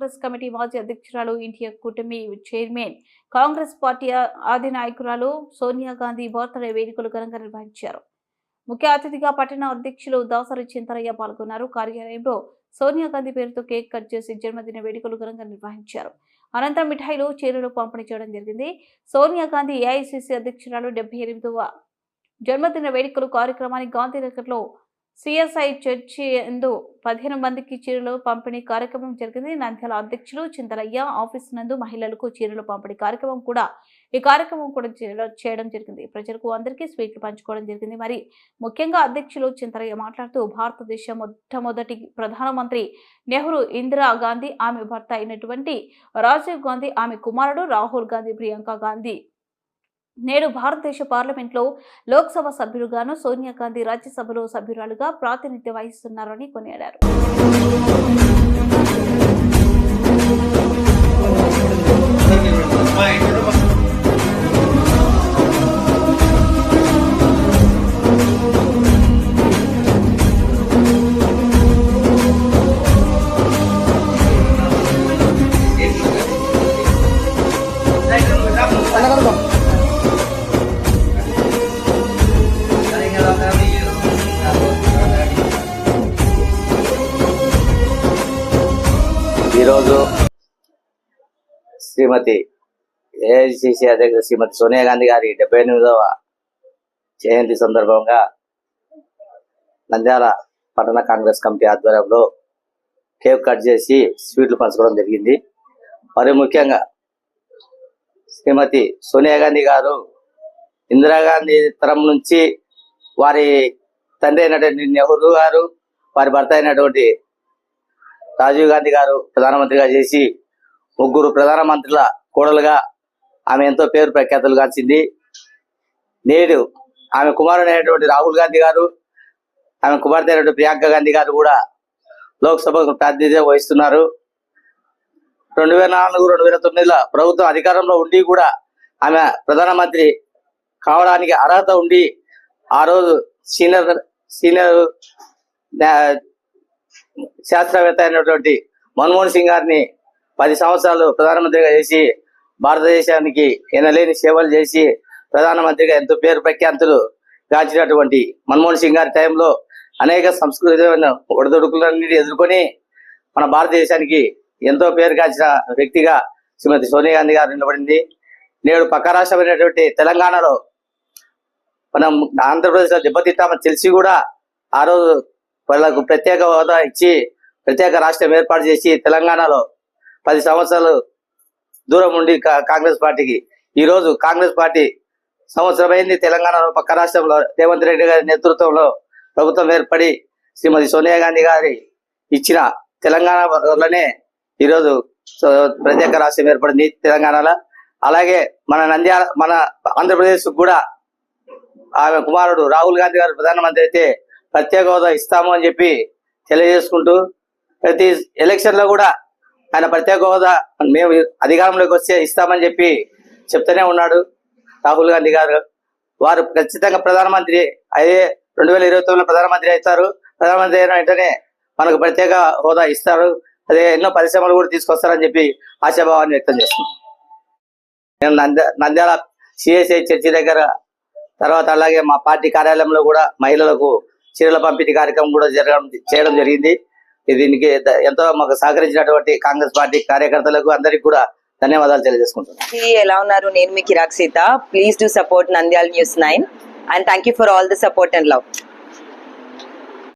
Congress committee మాజీ అధ్యక్షురాలు India కూటమి చైర్మన్. కాంగ్రెస్ పార్టీ అధినాయకురాలు సోనియా గాంధీ బర్త్డే వేడుకలు ఘనంగా నిర్వహించారు. ముఖ్య అతిథిగా పట్టణ అధ్యక్షులు దాసరి చింతరయ్య పాల్గొన్నారు. కార్యాలయంలో సోనియా గాంధీ పేరుతో కేక్ కట్ చేసి జన్మదిన వేడుకలు ఘనంగా నిర్వహించారు. అనంతరం మిఠాయిలు చీరలు పంపిణీ చేయడం జరిగింది. సోనియా గాంధీ ఏఐసిసి అధ్యక్షురాలు డెబ్బై ఎనిమిదవ జన్మదిన వేడుకలు కార్యక్రమాన్ని గాంధీనగర్లో సిఎస్ఐ చర్చి ఎందు పదిహేను మందికి చీరలు పంపిణీ కార్యక్రమం జరిగింది. నంద్యాల అధ్యక్షులు చింతలయ్య ఆఫీస్ నందు మహిళలకు చీరలు పంపిణీ కార్యక్రమం కూడా ఈ కార్యక్రమం కూడా చేయడం- జరిగింది. ప్రజలకు అందరికీ స్వీట్లు పంచుకోవడం జరిగింది. మరి ముఖ్యంగా అధ్యక్షులు చింతలయ్య మాట్లాడుతూ భారతదేశ మొట్టమొదటి ప్రధానమంత్రి నెహ్రూ ఇందిరా గాంధీ ఆమె భర్త అయినటువంటి రాజీవ్ గాంధీ ఆమె కుమారుడు రాహుల్ గాంధీ ప్రియాంక గాంధీ. నేడు భారతదేశ పార్లమెంట్లో లోక్సభ సభ్యులుగాను సోనియా గాంధీ రాజ్యసభలో సభ్యురాలుగా ప్రాతినిధ్యం వహిస్తున్నారని కొనియాడారు. ఈరోజు శ్రీమతి ఏఐసిసి అధ్యక్షుడు శ్రీమతి సోనియా గాంధీ గారి డెబ్బై ఎనిమిదవ జయంతి సందర్భంగా నంద్యాల పట్టణ కాంగ్రెస్ కమిటీ ఆధ్వర్యంలో కేక్ కట్ చేసి స్వీట్లు పంచుకోవడం జరిగింది. మరి ముఖ్యంగా శ్రీమతి సోనియా గాంధీ గారు ఇందిరాగాంధీ తరం నుంచి వారి తండ్రి అయినటువంటి నెహ్రూ గారు వారి భర్త అయినటువంటి రాజీవ్ గాంధీ గారు ప్రధానమంత్రిగా చేసి ముగ్గురు ప్రధానమంత్రుల కోడలుగా ఆమె ఎంతో పేరు ప్రఖ్యాతులు గాంచింది. నేడు ఆమె కుమారుడైనటువంటి రాహుల్ గాంధీ గారు ఆమె కుమార్తె అయినటువంటి ప్రియాంక గాంధీ గారు కూడా లోక్సభకు ప్రాతినిధ్యం వహిస్తున్నారు. రెండు వేల నాలుగు రెండు వేల తొమ్మిదిలో ప్రభుత్వం అధికారంలో ఉండి కూడా ఆమె ప్రధానమంత్రి కావడానికి అర్హత ఉండి ఆ రోజు సీనియర్ సీనియర్ శాస్త్రవేత్త అయినటువంటి మన్మోహన్ సింగ్ గారిని పది సంవత్సరాలు ప్రధానమంత్రిగా చేసి భారతదేశానికి ఎనలేని సేవలు చేసి ప్రధానమంత్రిగా ఎంతో పేరు ప్రఖ్యాతులు గాంచినటువంటి మన్మోహన్ సింగ్ గారి టైంలో అనేక సంస్కృతమైన ఒడిదొడుకులన్నీ ఎదుర్కొని మన భారతదేశానికి ఎంతో పేరు గాంచిన వ్యక్తిగా శ్రీమతి సోనియా గాంధీ గారు నిలబడింది. నేడు పక్క రాష్ట్రమైనటువంటి తెలంగాణలో మనం ఆంధ్రప్రదేశ్లో దెబ్బతింటామని తెలిసి కూడా ఆ రోజు వాళ్ళకు ప్రత్యేక హోదా ఇచ్చి ప్రత్యేక రాష్ట్రం ఏర్పాటు చేసి తెలంగాణలో పది సంవత్సరాలు దూరం ఉండి కాంగ్రెస్ పార్టీకి. ఈ రోజు కాంగ్రెస్ పార్టీ సంవత్సరం అయింది తెలంగాణలో పక్క రాష్ట్రంలో. రేవంత్ రెడ్డి గారి నేతృత్వంలో ప్రభుత్వం ఏర్పడి శ్రీమతి సోనియా గాంధీ గారి ఇచ్చిన తెలంగాణ వల్లనే ఈరోజు ప్రత్యేక రాష్ట్రం ఏర్పడింది తెలంగాణలో. అలాగే మన నంద్యాల మన ఆంధ్రప్రదేశ్ కూడా ఆమె కుమారుడు రాహుల్ గాంధీ గారు ప్రధానమంత్రి అయితే ప్రత్యేక హోదా ఇస్తాము అని చెప్పి తెలియజేసుకుంటూ ప్రతి ఎలక్షన్లో కూడా ఆయన ప్రత్యేక హోదా మేము అధికారంలోకి వస్తే ఇస్తామని చెప్పి చెప్తూనే ఉన్నాడు రాహుల్ గాంధీ గారు. వారు ఖచ్చితంగా ప్రధానమంత్రి అయ్యే రెండు వేల ఇరవై తొమ్మిదిలో ప్రధానమంత్రి అవుతారు. ప్రధానమంత్రి అయిన వెంటనే మనకు ప్రత్యేక హోదా ఇస్తారు. అదే ఎన్నో పరిశ్రమలు కూడా తీసుకొస్తారని చెప్పి ఆశాభావాన్ని వ్యక్తం చేస్తున్నాం. మేము నంద్య నంద్యాల సిఎస్ఐ చర్చి దగ్గర తర్వాత అలాగే మా పార్టీ కార్యాలయంలో కూడా మహిళలకు చీరల పంపిణీ కార్యక్రమం కూడా జరగడం చేయడం జరిగింది. దీనికి ఎంతో మాకు సహకరించినటువంటి కాంగ్రెస్ పార్టీ కార్యకర్తలకు అందరికీ కూడా ధన్యవాదాలు తెలియజేసుకుంటున్నాను. ఎలా ఉన్నారు? నేను మీ Kiraak Seetha. Please do support Nandyal news nine and thank you for all the support and love